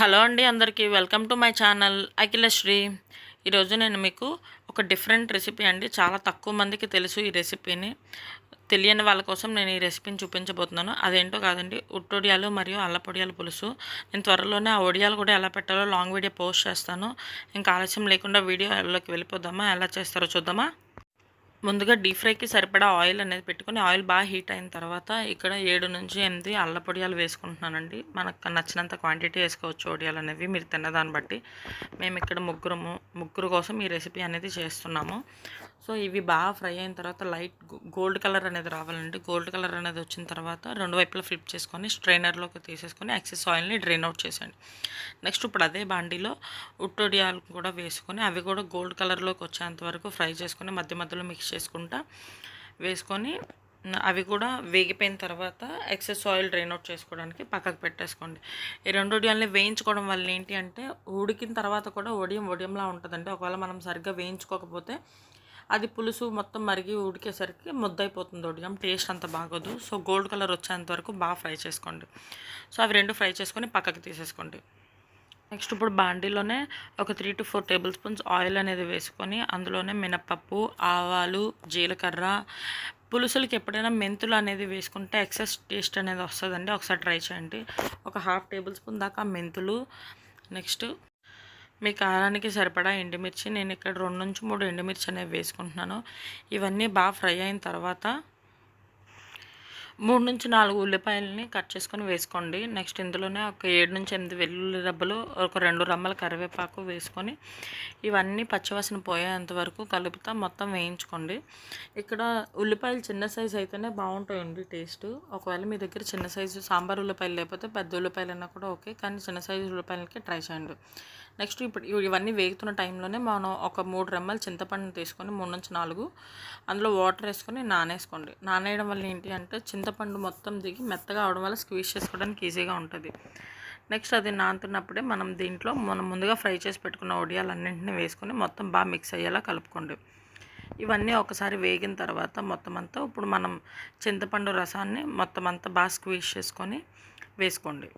Hello అండి అందరికీ welcome to my channel Akhilasri. ఈరోజు నేను మీకు ఒక డిఫరెంట్ రెసిపీ అండి. చాలా తక్కువ మందికి తెలుసు ఈ రెసిపీని. తెలియని వాళ్ళ కోసం నేను ఈ రెసిపీని చూపించబోతున్నాను. అదేంటో కాదండి ఉట్టొడియాలు మరియు అల్లపొడియాలు పులుసు. నేను త్వరలోనే ఆ ఒడియాలు కూడా ఎలా పెట్టాలో లాంగ్ వీడియో పోస్ట్ చేస్తాను. ఇంకా ఆలస్యం లేకుండా వీడియోలోకి వెళ్ళిపోదామా? ఎలా చేస్తారో చూద్దామా? ముందుగా డీప్ ఫ్రైకి సరిపడా ఆయిల్ అనేది పెట్టుకొని ఆయిల్ బాగా హీట్ అయిన తర్వాత ఇక్కడ ఏడు నుంచి ఎనిమిది అల్లపొడియాలు వేసుకుంటున్నానండి. మనకు నచ్చినంత క్వాంటిటీ వేసుకోవచ్చు ఒడియాలు అనేవి. మీరు తిన్నదాన్ని బట్టి మేము ఇక్కడ ముగ్గురము ముగ్గురు కోసం ఈ రెసిపీ అనేది చేస్తున్నాము. సో ఇవి బాగా ఫ్రై అయిన తర్వాత లైట్ గోల్డ్ కలర్ అనేది రావాలండి. గోల్డ్ కలర్ అనేది వచ్చిన తర్వాత రెండు వైపులా ఫ్లిప్ చేసుకొని స్ట్రైనర్లోకి తీసేసుకొని ఎక్సెస్ ఆయిల్ని డ్రైన్ అవుట్ చేసేయండి. నెక్స్ట్ ఇప్పుడు అదే బాండీలో ఉట్టొడియాలు కూడా వేసుకొని అవి కూడా గోల్డ్ కలర్లోకి వచ్చేంత వరకు ఫ్రై చేసుకొని మధ్య మధ్యలో మిక్స్ చేసుకుంటా. వేసుకొని అవి కూడా వేగిపోయిన తర్వాత ఎక్సెస్ ఆయిల్ డ్రైన్ అవుట్ చేసుకోవడానికి పక్కకు పెట్టేసుకోండి. ఈ రెండు వడియాలని వేయించుకోవడం వల్ల ఏంటి అంటే ఉడికిన తర్వాత కూడా వడియం వడియంలా ఉంటుందండి. ఒకవేళ మనం సరిగ్గా వేయించుకోకపోతే అది పులుసు మొత్తం మరిగి ఉడికేసరికి ముద్దైపోతుంది వడియం టేస్ట్ అంత బాగోదు. సో గోల్డ్ కలర్ వచ్చేంత వరకు బాగా ఫ్రై చేసుకోండి. సో అవి రెండు ఫ్రై చేసుకొని పక్కకి తీసేసుకోండి. నెక్స్ట్ ఇప్పుడు బాండీలోనే ఒక three to four tablespoons oil అనేది వేసుకొని అందులోనే మినప్పప్పు ఆవాలు జీలకర్ర పులుసులకి ఎప్పుడైనా మెంతులు అనేది వేసుకుంటే ఎక్సెస్ టేస్ట్ అనేది వస్తుందండి. ఒకసారి ట్రై చేయండి. ఒక హాఫ్ టేబుల్ స్పూన్ దాకా మెంతులు. నెక్స్ట్ మీ కారానికి సరిపడా ఎండుమిర్చి. నేను ఇక్కడ రెండు నుంచి మూడు ఎండుమిర్చి అనేవి వేసుకుంటున్నాను. ఇవన్నీ బాగా ఫ్రై అయిన తర్వాత మూడు నుంచి నాలుగు ఉల్లిపాయలని కట్ చేసుకొని వేసుకోండి. నెక్స్ట్ ఇందులోనే ఒక ఏడు నుంచి ఎనిమిది వెల్లుల్లి రబ్బలు ఒక రెండు రమ్మల కరివేపాకు వేసుకొని ఇవన్నీ పచ్చివాసన పోయేంత వరకు కలుపుతా మొత్తం వేయించుకోండి. ఇక్కడ ఉల్లిపాయలు చిన్న సైజు అయితేనే బాగుంటాయండి టేస్ట్. ఒకవేళ మీ దగ్గర చిన్న సైజు సాంబార్ ఉల్లిపాయలు లేకపోతే పెద్ద ఉల్లిపాయలు అయినా కూడా ఓకే కానీ చిన్న సైజు ఉల్లిపాయలకి ట్రై చేయండి. నెక్స్ట్ ఇప్పుడు ఇవన్నీ వేగుతున్న టైంలోనే మనం ఒక మూడు రెమ్మలు చింతపండు తీసుకొని మూడు నుంచి నాలుగు అందులో వాటర్ వేసుకొని నానేసుకోండి. నానేయడం వల్ల ఏంటి అంటే చింతపండు మొత్తం దిగి మెత్తగా అవడం వల్ల స్క్వీజ్ చేసుకోవడానికి ఈజీగా ఉంటుంది. నెక్స్ట్ అది నానుతున్నప్పుడే మనం దీంట్లో మనం ముందుగా ఫ్రై చేసి పెట్టుకున్న ఒడియాలన్నింటినీ వేసుకొని మొత్తం బాగా మిక్స్ అయ్యేలా కలుపుకోండి. ఇవన్నీ ఒకసారి వేగిన తర్వాత మొత్తం అంతా ఇప్పుడు మనం చింతపండు రసాన్ని మొత్తం అంతా బాగా స్క్వీజ్ చేసుకొని వేసుకోండి.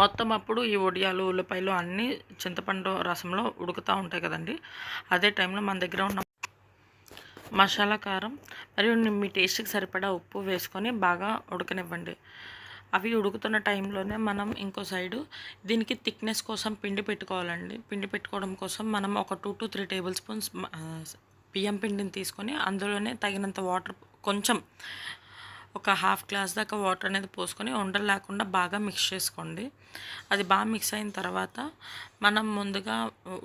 మొత్తం అప్పుడు ఈ వడియాలు ఉల్లిపాయలు అన్నీ చింతపండు రసంలో ఉడుకుతూ ఉంటాయి కదండి. అదే టైంలో మన దగ్గర ఉన్న మసాలా కారం మరియు మీ టేస్ట్కి సరిపడా ఉప్పు వేసుకొని బాగా ఉడకనివ్వండి. అవి ఉడుకుతున్న టైంలోనే మనం ఇంకో సైడు దీనికి థిక్నెస్ కోసం పిండి పెట్టుకోవాలండి. పిండి పెట్టుకోవడం కోసం మనం ఒక two to three table spoons బియ్యం పిండిని తీసుకొని అందులోనే తగినంత వాటర్ కొంచెం ఒక హాఫ్ గ్లాస్ దాకా వాటర్ అనేది పోసుకొని ఉండలు లేకుండా బాగా మిక్స్ చేసుకోండి. అది బాగా మిక్స్ అయిన తర్వాత మనం ముందుగా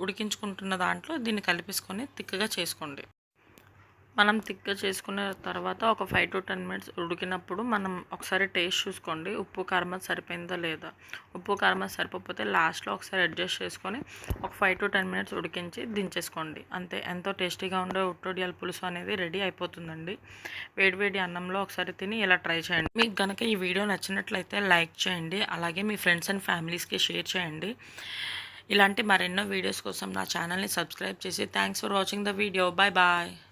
ఉడికించుకుంటున్న దాంట్లో దీన్ని కలిపేసుకొని తిక్కగా చేసుకోండి. మనం థిక్గా చేసుకున్న తర్వాత ఒక ఫైవ్ టు టెన్ మినిట్స్ ఉడికినప్పుడు మనం ఒకసారి టేస్ట్ చూసుకోండి. ఉప్పు కారం సరిపోయిందా లేదా? ఉప్పు కారం సరిపోతే లాస్ట్లో ఒకసారి అడ్జస్ట్ చేసుకొని ఒక ఫైవ్ టు టెన్ మినిట్స్ ఉడికించి దించేసుకోండి. అంతే. ఎంతో టేస్టీగా ఉండే ఉట్టొడియాల పులుసు అనేది రెడీ అయిపోతుందండి. వేడివేడి అన్నంలో ఒకసారి తిని ఇలా ట్రై చేయండి. మీకు కనుక ఈ వీడియో నచ్చినట్లయితే లైక్ చేయండి. అలాగే మీ ఫ్రెండ్స్ అండ్ ఫ్యామిలీస్కి షేర్ చేయండి. ఇలాంటి మరెన్నో వీడియోస్ కోసం నా ఛానల్ని సబ్స్క్రైబ్ చేసి thanks for watching the video bye bye